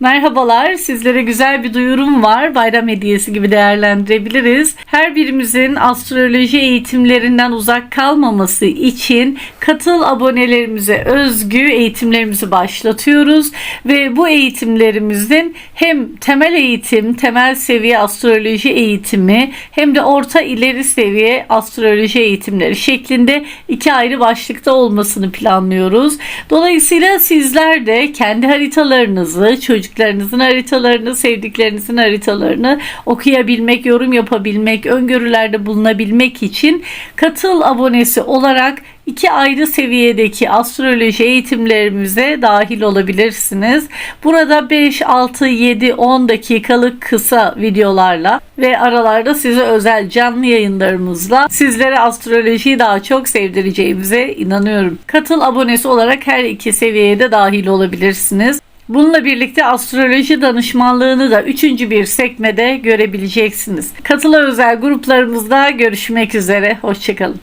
Merhabalar, sizlere güzel bir duyurum var. Bayram hediyesi gibi değerlendirebiliriz. Her birimizin astroloji eğitimlerinden uzak kalmaması için katıl abonelerimize özgü eğitimlerimizi başlatıyoruz. Ve bu eğitimlerimizin hem temel eğitim, temel seviye astroloji eğitimi hem de orta ileri seviye astroloji eğitimleri şeklinde iki ayrı başlıkta olmasını planlıyoruz. Dolayısıyla sizler de kendi haritalarınızı, çocuklarınızın haritalarını, sevdiklerinizin haritalarını okuyabilmek, yorum yapabilmek, öngörülerde bulunabilmek için katıl abonesi olarak iki ayrı seviyedeki astroloji eğitimlerimize dahil olabilirsiniz. Burada 5, 6, 7, 10 dakikalık kısa videolarla ve aralarda size özel canlı yayınlarımızla sizlere astrolojiyi daha çok sevdireceğimize inanıyorum. Katıl abonesi olarak her iki seviyeye de dahil olabilirsiniz. Bununla birlikte astroloji danışmanlığını da üçüncü bir sekmede görebileceksiniz. Katıla özel gruplarımızda görüşmek üzere. Hoşçakalın.